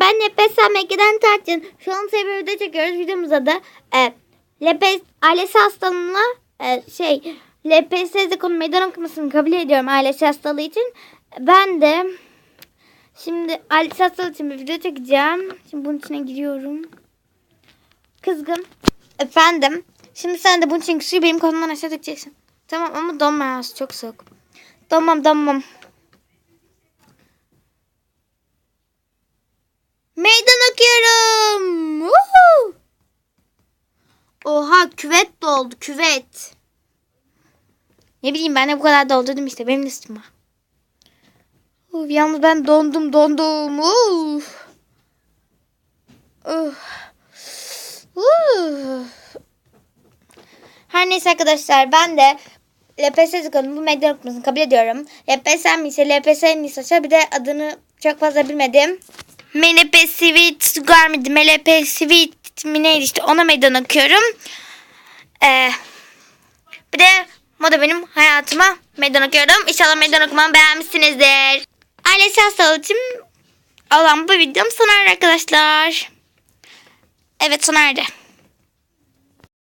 ben Lepes Mekke'den Tarçın. Şu an size bir çekiyoruz. Videomuzda da e, Lepes ailesi hastalığına e, şey LPS'de konu meydan okumasını kabul ediyorum ailesi hastalığı için. Ben de şimdi ailesi hastalığı için bir video çekeceğim. Şimdi bunun içine giriyorum. Kızgın. Efendim. Şimdi sen de bunun için suyu benim kolumdan aşağı dökeceksin. Tamam ama donma ya, çok soğuk. Donmam donmam. Meydan okuyorum. Woohoo! Oha küvet doldu küvet. Ne bileyim ben de bu kadar doldurdum işte benim de üstüme. Uf, yalnız ben dondum dondum. Uf. Uf. Uf. Her neyse arkadaşlar ben de LPS konu bu meydan okumasını kabul ediyorum. LPS ise LPS Nisaça bir de adını çok fazla bilmedim. MLP Sweet mıydı? MLP Sweet mi neydi işte ona meydan okuyorum. Ee, bir de moda benim hayatıma meydan okuyorum. İnşallah meydan okumamı beğenmişsinizdir. Ailesi hastalığı için olan bu videom sona arkadaşlar. Evet sona erdi.